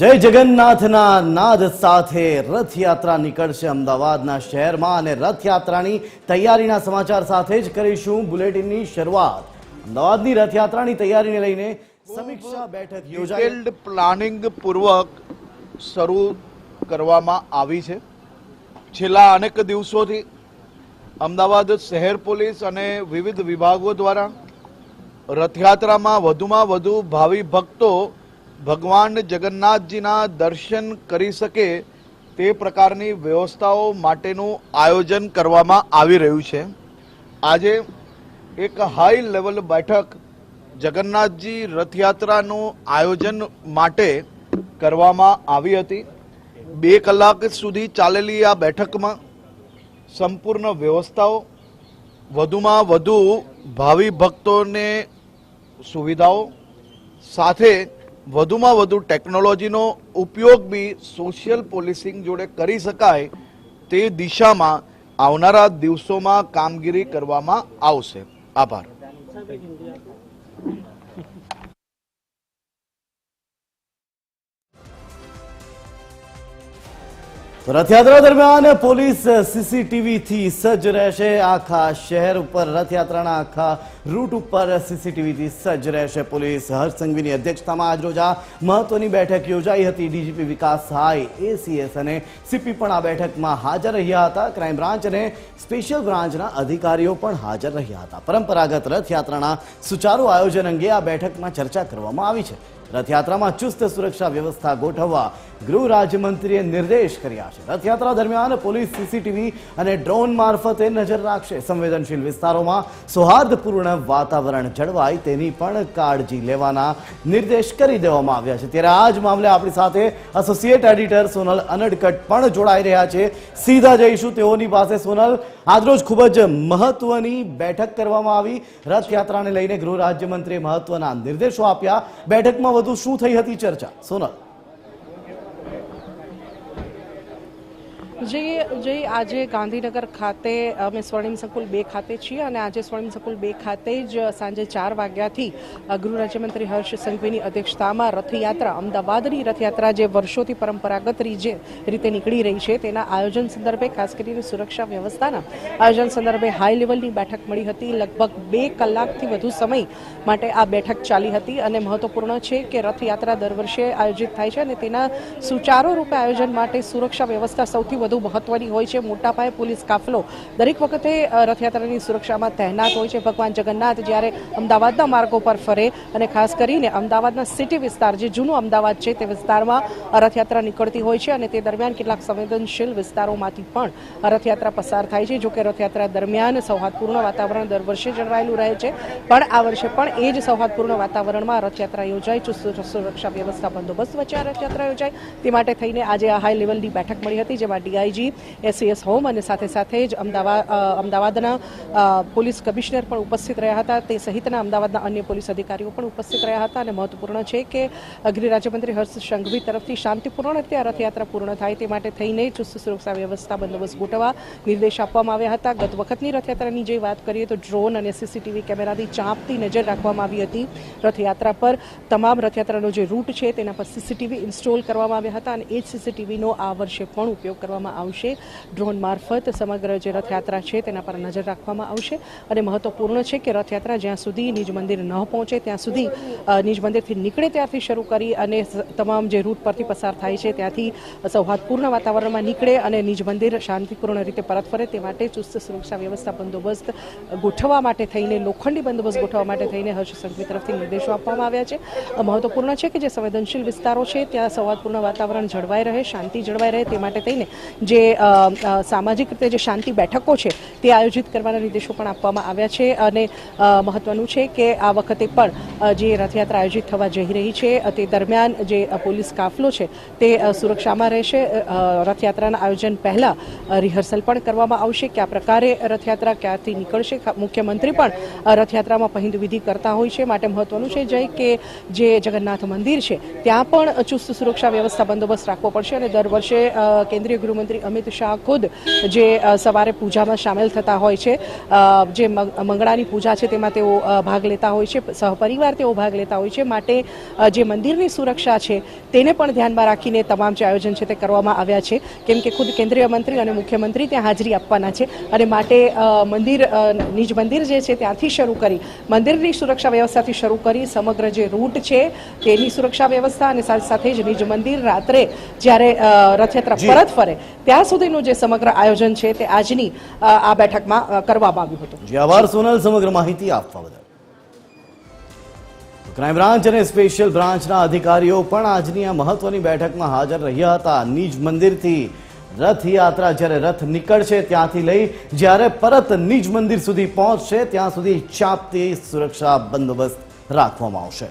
જય જગન્નાથના નાદ સાથે રથયાત્રા નીકળશે અમદાવાદના શહેરમાં અને રથયાત્રાની તૈયારીના સમાચાર સાથે જ કરીશું બુલેટિનની શરૂઆત. અમદાવાદની રથયાત્રાની તૈયારીને લઈને સમીક્ષા બેઠક યોજાઈ. પ્લાનિંગ પૂર્વક શરૂ કરવામાં આવી છે. છેલ્લા અનેક દિવસોથી અમદાવાદ શહેર પોલીસ અને વિવિધ વિભાગો દ્વારા રથયાત્રામાં વધુમાં વધુ ભાવિ ભક્તો ભગવાન જગન્નાથજીના દર્શન કરી શકે તે પ્રકારની વ્યવસ્થાઓ માટેનું આયોજન કરવામાં આવી રહ્યું છે. આજે એક હાઈ લેવલ બેઠક જગન્નાથજી રથયાત્રાનું આયોજન માટે કરવામાં આવી હતી. બે કલાક સુધી ચાલેલી આ બેઠકમાં સંપૂર્ણ વ્યવસ્થાઓ, વધુમાં વધુ ભાવિ ભક્તોને સુવિધાઓ, સાથે વધુમાં વધુ ટેકનોલોજીનો ઉપયોગ બી સોશિયલ પોલિસિંગ જોડે કરી શકાય તે દિશામાં આવનારા દિવસોમાં કામગીરી કરવામાં આવશે. આભાર. રથયાત્રા દરમિયાન પોલીસ સીસીટીવીથી સજ્જ રહેશે. આખા શહેર ઉપર રથયાત્રાના આખા રૂટ ઉપર સીસીટીવીથી સજ્જ રહેશે પોલીસ. હર્ષસંઘવીની અધ્યક્ષતામાં આજરોજ આ મહત્વની બેઠક યોજાઈ હતી. ડીજીપી વિકાસ સહાય એસીએસ અને સીપી પણ આ બેઠકમાં હાજર રહ્યા હતા. ક્રાઇમ બ્રાન્ચ અને સ્પેશિયલ બ્રાન્ચના અધિકારીઓ પણ હાજર રહ્યા હતા. પરંપરાગત રથયાત્રાના સુચારુ આયોજન અંગે આ બેઠકમાં ચર્ચા કરવામાં આવી છે. રથયાત્રામાં ચુસ્ત સુરક્ષા વ્યવસ્થા ગોઠવવા ગૃહ રાજ્યમંત્રીએ નિર્દેશ કર્યા છે. રથયાત્રા દરમિયાન પોલીસ સીસીટીવી અને ડ્રોન મારફતે નજર રાખશે. સંવેદનશીલ વિસ્તારોમાં સૌહાર્દપૂર્ણ વાતાવરણ જળવાય તેની પણ કાળજી લેવાના નિર્દેશ કરી દેવામાં આવ્યા છે. ત્યારે આ જ મામલે આપણી સાથે એસોસિએટ એડિટર સોનલ અનડકટ પણ જોડાઈ રહ્યા છે. સીધા જઈશું તેઓની પાસે. સોનલ, આજરોજ ખૂબ જ મહત્વની બેઠક કરવામાં આવી. રથયાત્રાને લઈને ગૃહ રાજ્યમંત્રીએ મહત્વના નિર્દેશો આપ્યા. બેઠકમાં વધુ શું થઈ હતી ચર્ચા? સોનલ. જે જે આજે ગાંધીનગર ખાતે અમે સ્વર્ણિમ સંકુલ બે ખાતે છીએ અને આજે સ્વર્ણિમ સંકુલ બે ખાતે જ સાંજે ચાર વાગ્યાથી ગૃહ રાજ્યમંત્રી હર્ષ સંઘવીની અધ્યક્ષતામાં રથયાત્રા, અમદાવાદની રથયાત્રા જે વર્ષોથી પરંપરાગત રીજે રીતે નીકળી રહી છે, તેના આયોજન સંદર્ભે ખાસ કરીને સુરક્ષા વ્યવસ્થાના આયોજન સંદર્ભે હાઈ લેવલની બેઠક મળી હતી. લગભગ બે કલાકથી વધુ સમય માટે આ બેઠક ચાલી હતી અને મહત્વપૂર્ણ છે કે રથયાત્રા દર વર્ષે આયોજિત થાય છે અને તેના સુચારો રૂપે આયોજન માટે સુરક્ષા વ્યવસ્થા સૌથી વધુ મહત્વની હોય છે. મોટા પાયે પોલીસ કાફલો દરેક વખતે રથયાત્રાની સુરક્ષામાં તહેનાત હોય છે. ભગવાન જગન્નાથ જ્યારે અમદાવાદના માર્ગો પર ફરે અને ખાસ કરીને અમદાવાદના સિટી વિસ્તાર, જે જૂનું અમદાવાદ છે, તે વિસ્તારમાં રથયાત્રા નીકળતી હોય છે અને તે દરમિયાન કેટલાક સંવેદનશીલ વિસ્તારોમાંથી પણ રથયાત્રા પસાર થાય છે. જોકે રથયાત્રા દરમિયાન સૌહાર્દપૂર્ણ વાતાવરણ દર વર્ષે જળવાયેલું રહે છે. પણ આ વર્ષે પણ એ જ સૌહાર્દપૂર્ણ વાતાવરણમાં રથયાત્રા યોજાઈ. ચુસ્ત સુરક્ષા વ્યવસ્થા બંદોબસ્ત વચ્ચે આ રથયાત્રા યોજાઈ. તે માટે થઈને આજે આ હાઈ લેવલની બેઠક મળી હતી, જેમાં ડીઆઈજી એસસીએસ હોમ અને સાથે સાથે જ અમદાવાદ અમદાવાદના પોલીસ કમિશનર પણ ઉપસ્થિત રહ્યા હતા. તે સહિતના અમદાવાદના અન્ય પોલીસ અધિકારીઓ પણ ઉપસ્થિત રહ્યા હતા અને મહત્વપૂર્ણ છે કે ગૃહ રાજ્યમંત્રી હર્ષ સંઘવી તરફથી શાંતિપૂર્ણ રીતે આ રથયાત્રા પૂર્ણ થાય તે માટે થઈને ચુસ્ત સુરક્ષા વ્યવસ્થા બંદોબસ્ત ગોઠવવા નિર્દેશ આપવામાં આવ્યા હતા. ગત વખતની રથયાત્રાની જે વાત કરીએ તો ડ્રોન અને સીસીટીવી કેમેરાથી ચાંપતી નજર રાખવામાં આવી હતી. રથયાત્રા પર તમામ રથયાત્રાનો જે રૂટ છે તેના પર સીસીટીવી ઇન્સ્ટોલ કરવામાં આવ્યા હતા અને એ જ સીસીટીવીનો આ વર્ષે પણ ઉપયોગ કરવામાં આવશે. ડ્રોન મારફત સમગ્ર જે રથયાત્રા છે તેના પર નજર રાખવામાં આવશે. અને મહત્વપૂર્ણ છે કે રથયાત્રા જ્યાં સુધી નિજ મંદિર ન પહોંચે, ત્યાં સુધી નિજ મંદિરથી નીકળે ત્યારથી શરૂ કરી અને તમામ જે રૂટ પરથી પસાર થાય છે ત્યાંથી સૌહાર્દપૂર્ણ વાતાવરણમાં નીકળે અને નિજ મંદિર શાંતિપૂર્ણ રીતે પરત ફરે તે માટે ચુસ્ત સુરક્ષા વ્યવસ્થા બંદોબસ્ત ગોઠવવા માટે થઈને લોખંડી બંદોબસ્ત ગોઠવવા માટે થઈને હર્ષ સંઘવી તરફથી નિર્દેશો આપવામાં આવ્યા છે. મહત્વપૂર્ણ છે કે જે સંવેદનશીલ વિસ્તારો છે ત્યાં સૌહાર્દપૂર્ણ વાતાવરણ જળવાઈ રહે, શાંતિ જળવાઈ રહે તે માટે થઈને જે સામાજિક રીતે જે શાંતિ બેઠકો છે તે આયોજિત કરવાના નિર્દેશો પણ આપવામાં આવ્યા છે અને મહત્વનું છે કે આ વખતે પણ જે રથયાત્રા આયોજિત થવા જઈ રહી છે તે દરમિયાન જે પોલીસ કાફલો છે તે સુરક્ષામાં રહેશે રથયાત્રાના આયોજન પહેલાં રિહર્સલ પણ કરવામાં આવશે. કયા પ્રકારે રથયાત્રા ક્યાંથી નીકળશે મુખ્યમંત્રી પણ રથયાત્રામાં પહિંદ વિધિ કરતા હોય છે. માટે મહત્વનું છે જય કે જે જગન્નાથ મંદિર છે, ત્યાં પણ ચુસ્ત સુરક્ષા વ્યવસ્થા બંદોબસ્ત રાખવો પડશે અને દર વર્ષે કેન્દ્રીય ગૃહમંત્રી ગૃહમંત્રી અમિત શાહ ખુદ જે સવારે પૂજામાં સામેલ થતા હોય છે. જે મંગળાની પૂજા છે તેમાં તેઓ ભાગ લેતા હોય છે. સહપરિવાર તેઓ ભાગ લેતા હોય છે. માટે જે મંદિરની સુરક્ષા છે તેને પણ ધ્યાનમાં રાખીને તમામ જે આયોજન છે તે કરવામાં આવ્યા છે. કેમ કે ખુદ કેન્દ્રીય મંત્રી અને મુખ્યમંત્રી ત્યાં હાજરી આપવાના છે અને માટે મંદિર નિજ મંદિર જે છે ત્યાંથી શરૂ કરી મંદિરની સુરક્ષા વ્યવસ્થાથી શરૂ કરી સમગ્ર જે રૂટ છે તેની સુરક્ષા વ્યવસ્થા અને સાથે સાથે જ નિજ મંદિર રાત્રે જ્યારે રથયાત્રા. પરત ફરે ત્યાં સુધીનું જે સમગ્ર આયોજન છે તે આજની આ બેઠકમાં કરવામાં આવ્યું હતું. જી સોનલ, સમગ્ર માહિતી આપવા બદલ. ક્રાઇમ બ્રાન્ચ અને સ્પેશિયલ બ્રાન્ચના અધિકારીઓ પણ આજની આ મહત્વની બેઠકમાં હાજર રહ્યા હતા. નિજ મંદિરથી રથયાત્રા જ્યારે રથ નીકળશે ત્યાંથી લઈ જ્યારે પરત નિજ મંદિર સુધી પહોંચશે, ત્યાં સુધી ચાપતી સુરક્ષા બંદોબસ્ત રાખવામાં આવશે.